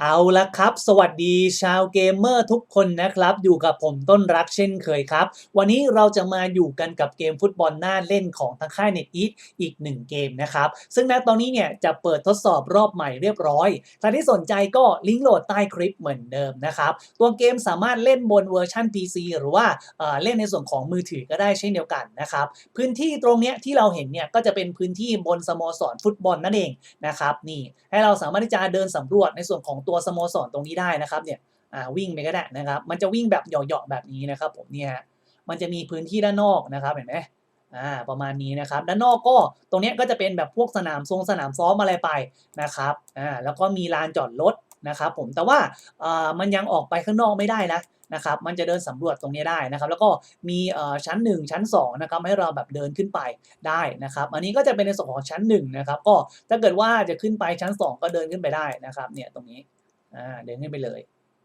เอาละครับ สวัสดีชาวเกมเมอร์ทุกคนนะครับ อยู่กับผมต้นรักเช่นเคยครับ วันนี้เราจะมาอยู่กันกับเกมฟุตบอลน่าเล่นของทางค่ายเน็ตอีทอีกหนึ่งเกมนะครับ ซึ่งณตอนนี้เนี่ยจะเปิดทดสอบรอบใหม่เรียบร้อยใครที่สนใจก็ลิงก์โหลดใต้คลิปเหมือนเดิมนะครับ ตัวเกมสามารถเล่นบนเวอร์ชัน PC หรือว่าเเล่นในส่วนของมือถือก็ได้เช่นเดียวกันนะครับพื้นที่ตรงเนี้ยที่เราเห็นเนี่ยก็จะเป็นพื้นที่บนสโมสรฟุตบอลนั่นเองนะครับนี่ให้เราสามารถที่จะเดินสำรวจในส่วนของตัวสโมสรตรงนี้ได้นะครับเนี่ยวิ่งไปก็ได้นะครับ มันจะวิ่งแบบเหยาะๆแบบนี้นะครับ ผมเนี่ยมันจะมีพื้นที่ด้านนอกนะครับเห็นไหมอ่าประมาณนี้นะครับ ด้านนอกก็ตรงนี้ก็จะเป็นแบบพวกสนามทรงสนามซ้อมอะไรไปนะครับอ่าแล้วก็มีลานจอดรถ นะครับผมแต่ว่ามันยังออกไปข้างนอกไม่ได้นะนะครับมันจะเดินสำรวจตรงนี้ได้นะครับ แล้วก็มีชั้น 1 ชั้น2นะครับให้เราแบบเดินขึ้นไปได้นะครับ อันนี้ก็จะเป็นในส่วนของชั้น1นะครับก็ถ้าเกิดว่าจะขึ้นไปชั้น 2 ก็เดินขึ้นไปได้นะครับเนี่ยตรงนี้อ่าเดินขึ้นไปเลย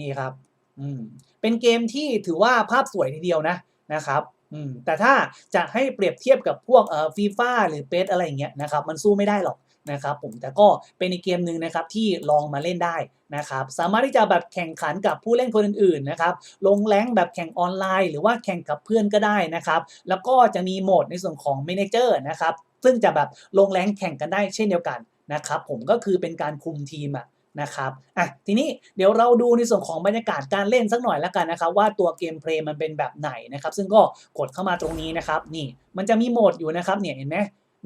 นี่ครับอืมเป็นเกมที่ถือว่าภาพสวยทีเดียวนะนะครับ อืมแต่ถ้าจะให้เปรียบเทียบกับพวกเอ่อฟีฟ่าหรือเปอะไรอย่างเงี้ยนะครับมันสู้ไม่ได้หรอกนะครับผมแต่ก็เป็นอีกเกมหนึ่งนะครับที่ลองมาเล่นได้นะครับสามารถที่จะแบบแข่งขันกับผู้เล่นคนอื่นๆนะครับลงแรงแบบแข่งออนไลน์ หรือว่าแข่งกับเพื่อนก็ได้นะครับแล้วก็จะมีโหมดในส่วนของ m ม n เจอร์นะครับซึ่งจะแบบลงแรงแข่งกันได้เช่นเดียวกันนะครับผมก็คือเป็นการคุมทีมอะ นะครับอะทีนี้เดี๋ยวเราดูในส่วนของบรรยากาศการเล่นสักหน่อยแล้วกันนะครับ ว่าตัวเกมเพลย์มันเป็นแบบไหนนะครับ ซึ่งก็กดเข้ามาตรงนี้นะครับ นี่มันจะมีโหมดอยู่นะครับเนี่ยเห็นไหม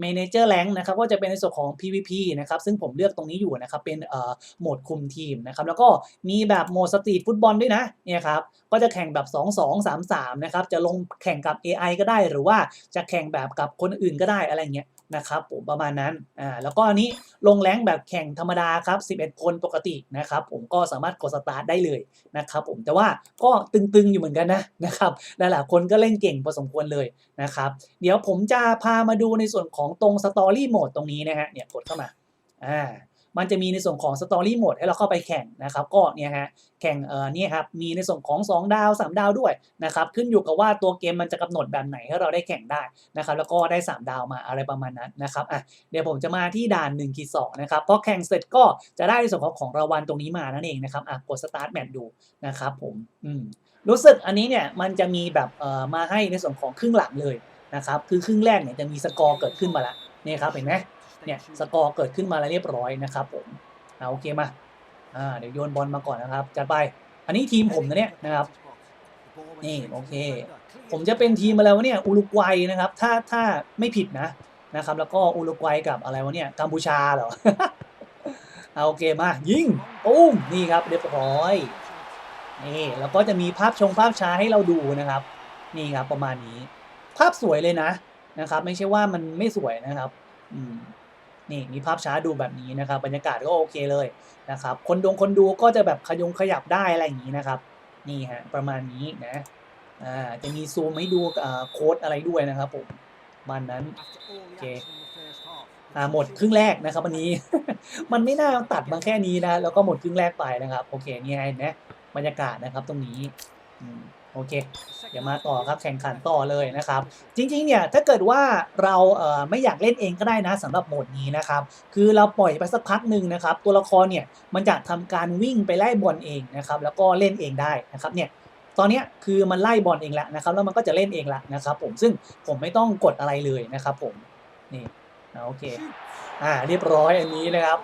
Manager Rank นะครับก็จะเป็นในส่วนของ PVP นะครับซึ่งผมเลือกตรงนี้อยู่นะครับเป็นเอ่อโหมดคุมทีมนะครับแล้วก็มีแบบโหมดสตรีทฟุตบอลด้วยนะเนี่ยครับก็จะแข่งแบบ 2 2 3 3นะครับจะลงแข่งกับ AI ก็ได้หรือว่าจะแข่งแบบกับคนอื่นก็ได้อะไรเงี้ย นะครับผมประมาณนั้นอ่าแล้วก็อันนี้ลงแรงแบบแข่งธรรมดาครับ 11 คนปกตินะครับผมก็สามารถกดสตาร์ทได้เลยนะครับผมแต่ว่าก็ตึงๆอยู่เหมือนกันนะนะครับหลายๆคนก็เล่นเก่งพอสมควรเลยนะครับเดี๋ยวผมจะพามาดูในส่วนของตรงสตอรี่โหมดตรงนี้นะฮะเนี่ยกดเข้ามาอ่า มันจะมีในส่วนของสตอรี่โหมดให้เราเข้าไปแข่งนะครับก็เนี่ยฮะแข่งเอ่อเนี่ยครับมีในส่วนของ 2 ดาว 3 ดาวด้วยนะครับขึ้นอยู่กับว่าตัวเกมมันจะกำหนดแบบไหนให้เราได้แข่งได้นะครับแล้วก็ได้ 3 ดาวมาอะไรประมาณนั้นนะครับอะเดี๋ยวผมจะมาที่ด่าน1ขีด2นะครับพอแข่งเสร็จก็จะได้ในส่วนของของรางวัลตรงนี้มานั่นเองนะครับอะกดสตาร์ทแมตช์ดูนะครับผมอืมรู้สึกอันนี้เนี่ยมันจะมีแบบเอ่อมาให้ในส่วนของครึ่งหลังเลยนะครับคือครึ่งแรกเนี่ยจะมีสกอร์เกิดขึ้นมาล้วเนี่ยครับเห็นไหม เนี่ยสกอร์เกิดขึ้นมาแล้วเรียบร้อยนะครับผมเอาโอเคมาอ่าเดี๋ยวโยนบอลมาก่อนนะครับจัดไปอันนี้ทีมผมนะเนี่ยนะครับนี่โอเค ผมจะเป็นทีมมาแล้วเนี่ยอุรุกวัยนะครับ ถ้าถ้าไม่ผิดนะนะครับ แล้วก็อุรุกวัยกับอะไรวะเนี่ยกัมพูชาเหรอเอาโอเคมายิงปุ้มนี่ครับเรียบร้อยนี่แล้วก็จะมีภาพชงภาพช้าให้เราดูนะครับ นี่ครับประมาณนี้ ภาพสวยเลยนะนะครับ ไม่ใช่ว่ามันไม่สวยนะครับ อืม นี่มีภาพช้าดูแบบนี้นะครับ บรรยากาศก็โอเคเลยนะครับ คนดงคนดูก็จะแบบขยงขยับได้อะไรอย่างนี้นะครับ นี่ฮะประมาณนี้นะอ่าจะมีซูมให้ดูโค้ดอะไรด้วยนะครับผมมันนั้นโอเคอ่าหมดครึ่งแรกนะครับวันนี้ มันไม่น่าตัดมาแค่นี้นะแล้วก็หมดครึ่งแรกไปนะครับ โอเคนี่ไงนะบรรยากาศนะครับตรงนี้อืม โอเค เดี๋ยวมาต่อครับแข่งขันต่อเลยนะครับ จริงๆเนี่ยถ้าเกิดว่าเราเอ่อไม่อยากเล่นเองก็ได้นะสำหรับโหมดนี้นะครับ คือเราปล่อยไปสักพักหนึ่งนะครับ ตัวละครเนี่ยมันจะทำการวิ่งไปไล่บอลเองนะครับ แล้วก็เล่นเองได้นะครับเนี่ยตอนนี้คือมันไล่บอลเองแล้วนะครับ แล้วมันก็จะเล่นเองละนะครับผมซึ่งผมไม่ต้องกดอะไรเลยนะครับผมนี่โอเคอ่าเรียบร้อยอันนี้นะครับ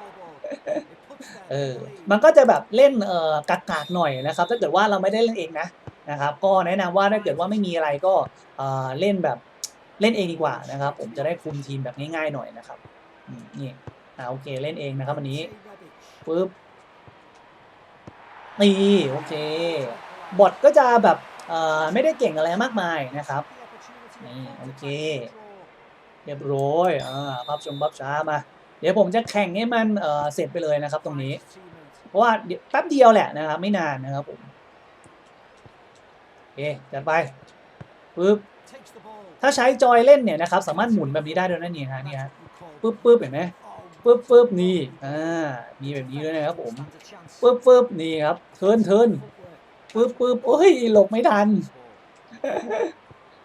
เออมันก็จะแบบเล่นเอ่อกากๆหน่อยนะครับ ถ้าเกิดว่าเราไม่ได้เล่นเองนะ นะครับก็แนะนำว่าถ้าเกิดว่าไม่มีอะไรก็เล่นแบบเล่นเองดีกว่านะครับผมจะได้คุมทีมแบบง่ายๆหน่อยนะครับนี่อ่าโอเคเล่นเองนะครับวันนี้ปึ๊บนี่โอเคบอทก็จะแบบไม่ได้เก่งอะไรมากมายนะครับนี่โอเคเรียบร้อยอ่าภาพชมภาพช้ามา เดี๋ยวผมจะแข่งให้มันเเสร็จไปเลยนะครับตรงนี้ เพราะว่าแป๊บเดียวแหละนะครับ ไม่นานนะครับผม เคจัดไปปึ๊บถ้าใช้จอยเล่นเนี่ยนะครับสามารถหมุนแบบนี้ได้ด้วยนะเนี่ยฮะเนี่ยฮะปึ๊บปึ๊บเห็นไหมปึ๊บปึ๊บนี่อ่ามีแบบนี้ด้วยนะครับผมปึ๊บปึ๊บนี่ครับเทิร์นเทิร์นปึ๊บปึ๊บโอ้ยหลบไม่ทัน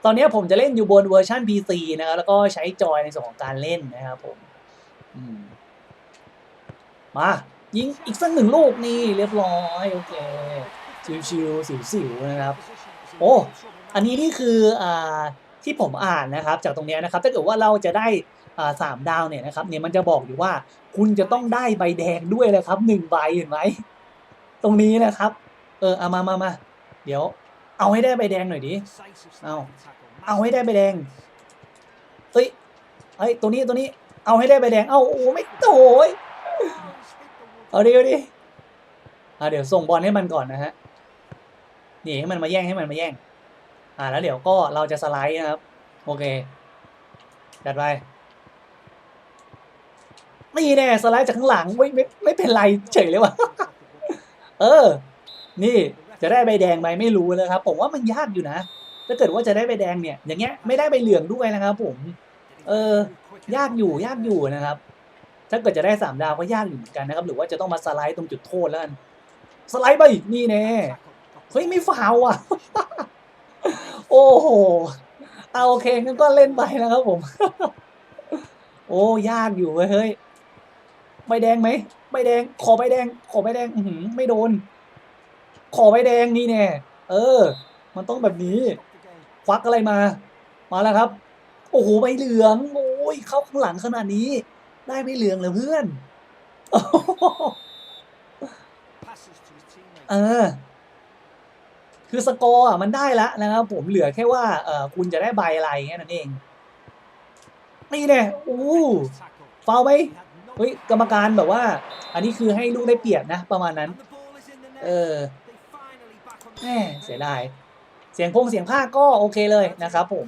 ตอนนี้ผมจะเล่นอยู่บนเวอร์ชัน PC นะครับแล้วก็ใช้จอยในส่วนของการเล่นนะครับผมอืมมายิงอีกสักหนึ่งลูกนี่เรียบร้อยโอเคชิวๆสิวๆนะครับ โอ้อันนี้นี่คืออ่าที่ผมอ่านนะครับ จากตรงนี้นะครับถ้าเกิดว่าเราจะได้อ่าสามดาวเนี่ยนะครับเนี่ยมันจะบอกอยู่ว่าคุณจะต้องได้ใบแดงด้วยนะครับหนึ่งใบเห็นไหมตรงนี้นะครับ เออเอามามามาเดี๋ยว เอาให้ได้ใบแดงหน่อยดิเอาเอาให้ได้ใบแดงเฮ้ยเฮ้ยตัวนี้ตัวนี้ เอาให้ได้ใบแดง เอาโอ้ไม่โถยเอาดิเอาดิอ่าเดี๋ยวส่งบอลให้มันก่อนนะฮะ นี่ให้มันมาแย่งให้มันมาแย่ง อ่าแล้วเดี๋ยวก็เราจะสไลด์นะครับ โอเคจัดไปนี่แน่สไลด์จากข้างหลังไม่ไม่ไม่เป็นไรเฉยเลยวะเออ นี่จะได้ใบแดงไหมไม่รู้นะครับ ผมว่ามันยากอยู่นะถ้าเกิดว่าจะได้ใบแดงเนี่ย อย่างเงี้ยไม่ได้ใบเหลืองด้วยนะครับ ผม เออ ยากอยู่ยากอยู่นะครับ ถ้าเกิดจะได้สามดาวก็ยากอยู่เหมือนกันนะครับ หรือว่าจะต้องมาสไลด์ตรงจุดโทษแล้วกันสไลด์ไปนี่แน่ เฮ้ยไม่ฟาวอะ โอ้โหเอาโอเคงั้นก็เล่นไปนะครับผม โอ้ยากอยู่เว้ยเฮ้ยใบแดงไหมใบแดง ขอใบแดง ขอใบแดง อือหือไม่โดน ขอใบแดงนี่แน่เออ มันต้องแบบนี้ ควักอะไรมา มาแล้วครับ โอ้โหใบเหลืองโอ้ยเข้าข้างหลังขนาดนี้ ได้ใบเหลืองเลยเพื่อน เออ คือสกอร์มันได้แล้วนะครับผมเหลือแค่ว่าเออคุณจะได้ใบอะไรแค่นั้นเองนี่แน่อู้ฟาวไหมเฮ้ยกรรมการแบบว่า อันนี้คือให้ลูกได้เปรียบนะ ประมาณนั้น เออแหมเสียดายเสียงพงเสียงภาคก็โอเคเลยนะครับผม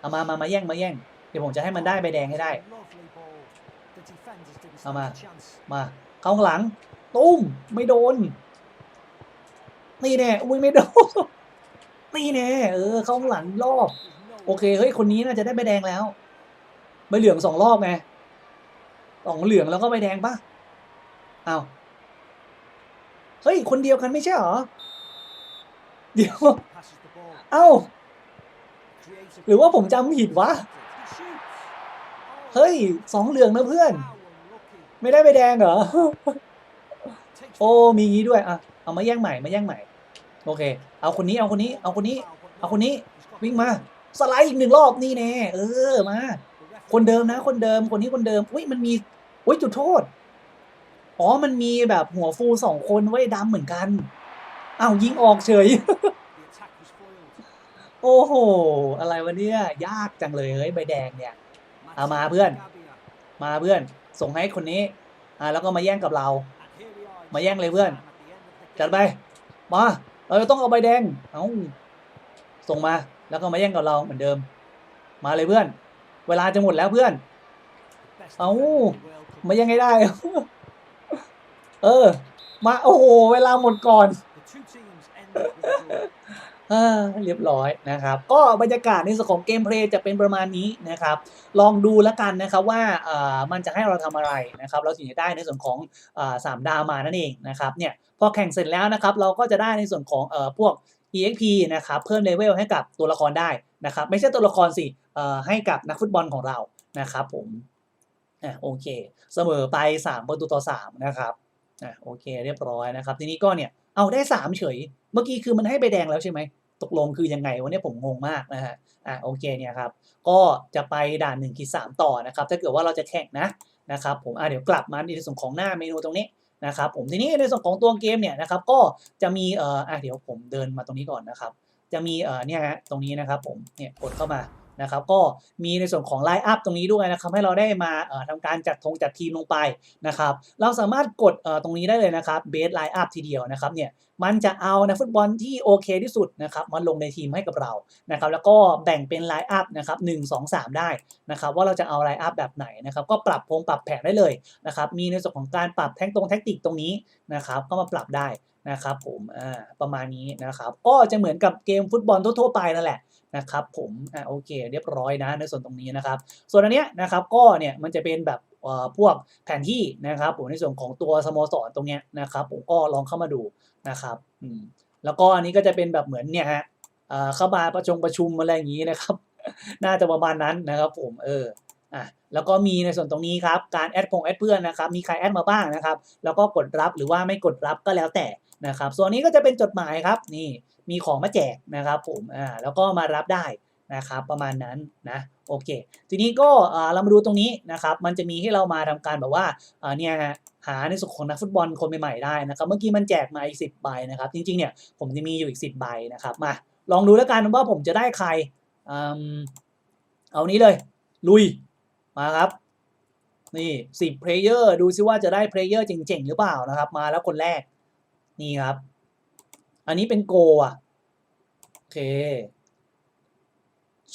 เอามามามาแย่งมาแย่งเดี๋ยวผมจะให้มันได้ใบแดงให้ได้เอามามาเข้าข้างหลังตุ้มไม่โดน นี่แน่อุ้ยไม่โดนนี่แน่เออเข้าข้างหลังรอบ โอเคเฮ้ยคนนี้น่าจะได้ใบแดงแล้วใบเหลืองสองรอบไงสองเหลืองแล้วก็ใบแดงปะอ้าวเฮ้ยคนเดียวกันไม่ใช่หรอเดี๋ยวเอ้าหรือว่าผมจำผิดวะเฮ้ยสองเหลืองนะเพื่อน ไม่ได้ใบแดงเหรอโอ้มีงี้ด้วยอะเอามาแย่งใหม่มาแย่งใหม่ โอเค เอาคนนี้เอาคนนี้ เอาคนนี้ เอาคนนี้ วิ่งมา สไลด์อีกหนึ่งรอบนี่แน่เออมา คนเดิมนะ คนเดิมคนนี้คนเดิมอุ้ยมันมีอุ้ยจุดโทษอ๋อมันมีแบบหัวฟูสองคนไว้ดำเหมือนกันอ้าวยิงออกเฉย โอ้โห อะไรวะเนี่ยยากจังเลยเฮ้ยใบแดงเนี่ยเอามาเพื่อน มาเพื่อน ส่งให้คนนี้อ่าแล้วก็มาแย่งกับเรา มาแย่งเลยเพื่อน จัดไป มา เออต้องเอาใบแดง เอาส่งมา แล้วก็มาแย่งกับเราเหมือนเดิม มาเลยเพื่อน เวลาจะหมดแล้วเพื่อน เอามายังไงได้ เออ มาโอ้โห เวลาหมดก่อน เรียบร้อยนะครับ ก็บรรยากาศในส่วนของเกมเพลย์จะเป็นประมาณนี้นะครับ ลองดูแล้วกันนะครับว่ามันจะให้เราทำอะไรนะครับ เราถึงจะได้ในส่วนของสามดาวมานั่นเองนะครับเนี่ยพอแข่งเสร็จแล้วนะครับ เราก็จะได้ในส่วนของอพวก EXP นะครับเพิ่มเลเวลให้กับตัวละครได้นะครับ ไม่ใช่ตัวละครสิให้กับนักฟุตบอลของเรานะครับผมอะโอเค เสมอไป 3 ประตูต่อ 3 นะครับอะโอเคเรียบร้อยนะครับ ทีนี้ก็เนี่ยเอาได้ 3 เฉย เมื่อกี้คือมันให้ใบแดงแล้วใช่ไหม ตกลงคือยังไงวันนี้ผมงงมากนะฮะอะโอเคเนี่ยครับก็จะไปด่าน1นึ่งขีดสต่อนะครับถ้าเกิดว่าเราจะแข่งนะนะครับผมอะเดี๋ยวกลับมาในส่วนของหน้าเมนูตรงนี้นะครับผมทีนี้ในส่วนของตัวเกมเนี่ยนะครับก็จะมีเอ่ออะเดี๋ยวผมเดินมาตรงนี้ก่อนนะครับ จะมีเอ่อเนี่ยฮะตรงนี้นะครับผมเนี่ยกดเข้ามา นะครับก็มีในส่วนของไลน์อัพตรงนี้ด้วยนะครับให้เราได้มาเอ่อทำการจัดธงจัดทีมลงไปนะครับเราสามารถกดตรงนี้ได้เลยนะครับเบสไลน์อัพทีเดียวนะครับเนี่ยมันจะเอานักฟุตบอลที่โอเคที่สุดนะครับมาลงในทีมให้กับเรานะครับแล้วก็แบ่งเป็นไลน์อัพนะครับหนึ่งสองสามได้นะครับว่าเราจะเอาไลน์อัพแบบไหนนะครับก็ปรับพงปรับแผนได้เลยนะครับมีในส่วนของการปรับแท็กตรงแท็กติกตรงนี้นะครับก็มาปรับได้ นะครับผมอ่าประมาณนี้นะครับ ก็จะเหมือนกับเกมฟุตบอลทั่วๆไปนั่นแหละนะครับผมอ่าโอเค เรียบร้อยนะในส่วนตรงนี้นะครับ ส่วนอันเนี้ยนะครับก็เนี่ยมันจะเป็นแบบอ่อพวกแผนที่นะครับผมในส่วนของตัวสโมสรตรงเนี้ยนะครับผมก็ลองเข้ามาดูนะครับอืมแล้วก็อันนี้ก็จะเป็นแบบเหมือนเนี่ยฮะเอ่อเข้ามาประชงประชุมอะไรอย่างนี้นะครับ น่าจะประมาณนั้นนะครับผมเอออะแล้วก็มีในส่วนตรงนี้ครับการแอดพงแอดเพื่อนนะครับมีใครแอดมาบ้างนะครับ แล้วก็กดรับหรือว่าไม่กดรับก็แล้วแต่ นะครับส่วนนี้ก็จะเป็นจดหมายครับนี่มีของมาแจกนะครับผมอ่าแล้วก็มารับได้นะครับประมาณนั้นนะโอเค ทีนี้ก็เรามาดูตรงนี้นะครับ มันจะมีให้เรามาทำการแบบว่าเนี่ยหาในส่วนของนักฟุตบอลคนใหม่ๆได้นะครับ เมื่อกี้มันแจกมาอีกสิบใบนะครับ จริงๆเนี่ยผมจะมีอยู่อีกสิบใบนะครับมาลองดูแล้วกันว่าผมจะได้ใครอเอานี้เลย ลุยมาครับนี่สิบเพลเยอร์ดูซิว่าจะได้เพลเยอร์เจ๋งๆหรือเปล่านะครับ มาแล้วคนแรก นี่ครับ อันนี้เป็นโกอะ โอเค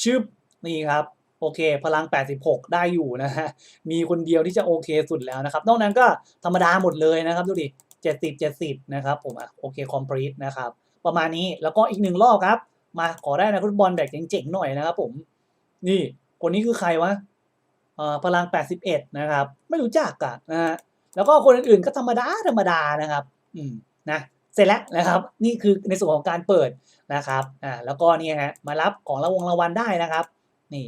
ชึบ นี่ครับ โอเค พลัง 86 ได้อยู่นะฮะ มีคนเดียวที่จะโอเคสุดแล้วนะครับ นอกนั้นก็ธรรมดาหมดเลยนะครับ ดูดิ 70 70 นะครับ ผมอะโอเค คอมพลีทนะครับ ประมาณนี้ แล้วก็อีกหนึ่งรอบครับ มาขอได้นะฟุตบอลแบบเจ๋งๆหน่อยนะครับผม นี่ คนนี้คือใครวะพลัง 81 นะครับ ไม่รู้จักอะนะฮะ แล้วก็คนอื่นๆก็ธรรมดาธรรมดานะครับ อืม นะเสร็จแล้วนะครับนี่คือในส่วนของการเปิดนะครับอ่าแล้วก็นี่ฮะมารับของรางวงรางวัลได้นะครับนี่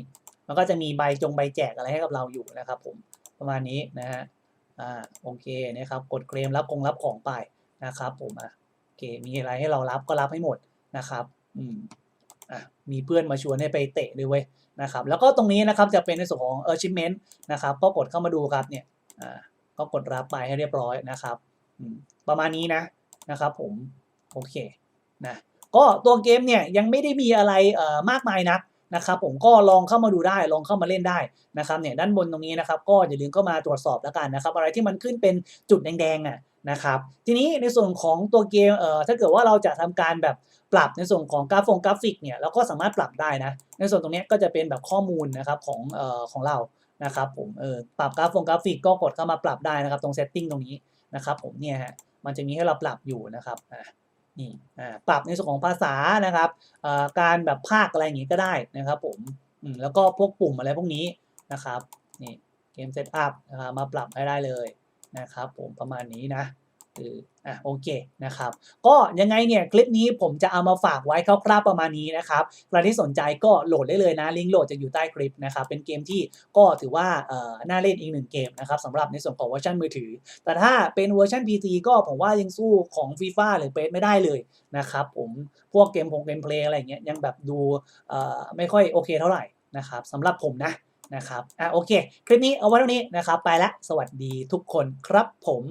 มันก็จะมีใบจงใบแจกอะไรให้กับเราอยู่นะครับ ผมประมาณนี้นะฮะอ่าโอเคนะครับกดเคลมรับคงรับของไปนะครับ ผมอะโอเคมีอะไรให้เรารับก็รับให้หมดนะครับอืมอะมีเพื่อนมาชวนให้ไปเตะด้วยเว้ยนะครับ แล้วก็ตรงนี้นะครับจะเป็นในส่วนของ achievement นะครับ ก็กดเข้ามาดูครับเนี่ยอ่าก็กดรับไปให้เรียบร้อยนะครับอืมประมาณนี้นะ นะครับผมโอเคนะก็ตัวเกมเนี่ยยังไม่ได้มีอะไรเอ่อมากมายนักนะครับผมก็ลองเข้ามาดูได้ลองเข้ามาเล่นได้นะครับเนี่ยด้านบนตรงนี้นะครับก็อย่าลืมเข้ามาตรวจสอบแล้วกันนะครับ อะไรที่มันขึ้นเป็นจุดแดงๆอะนะครับทีนี้ในส่วนของตัวเกมเอ่อถ้าเกิดว่าเราจะทำการแบบปรับในส่วนของกราฟงกราฟิกเนี่ยเราก็สามารถปรับได้นะในส่วนตรงนี้ก็จะเป็นแบบข้อมูลนะครับของเอ่อของเรานะครับผมเออปรับกราฟงกราฟิกก็กดเข้ามาปรับได้นะครับตรง setting ตรงนี้นะครับผมเนี่ยฮะ มันจะมีให้เราปรับอยู่นะครับอ่านี่อ่าปรับในส่วนของภาษานะครับอ่อการแบบภาคอะไรอย่างงี้ก็ได้นะครับผมอืมแล้วก็พวกปุ่มอะไรพวกนี้นะครับนี่เกมเซตอัพนะครับมาปรับให้ได้เลยนะครับผมประมาณนี้นะ เอออะโอเคนะครับ ก็ยังไงเนี่ย คลิปนี้ผมจะเอามาฝากไว้คร่าวๆประมาณนี้นะครับใครที่สนใจก็โหลดได้เลยนะ ลิงก์โหลดจะอยู่ใต้คลิปนะครับ เป็นเกมที่ก็ถือว่าเอ่อน่าเล่นอีกหนึ่งเกมนะครับสำหรับในส่วนของเวอร์ชันมือถือ แต่ถ้าเป็นเวอร์ชัน PC ก็ผมว่ายังสู้ของ FIFA หรือเปไม่ได้เลยนะครับผมพวกเกมพงเกมเพลย์อะไรเงี้ยยังแบบดูเอ่อไม่ค่อยโอเคเท่าไหร่นะครับสำหรับผมนะนะครับอะโอเค คลิปนี้เอาไว้เท่านี้นะครับ ไปละสวัสดีทุกคนครับผม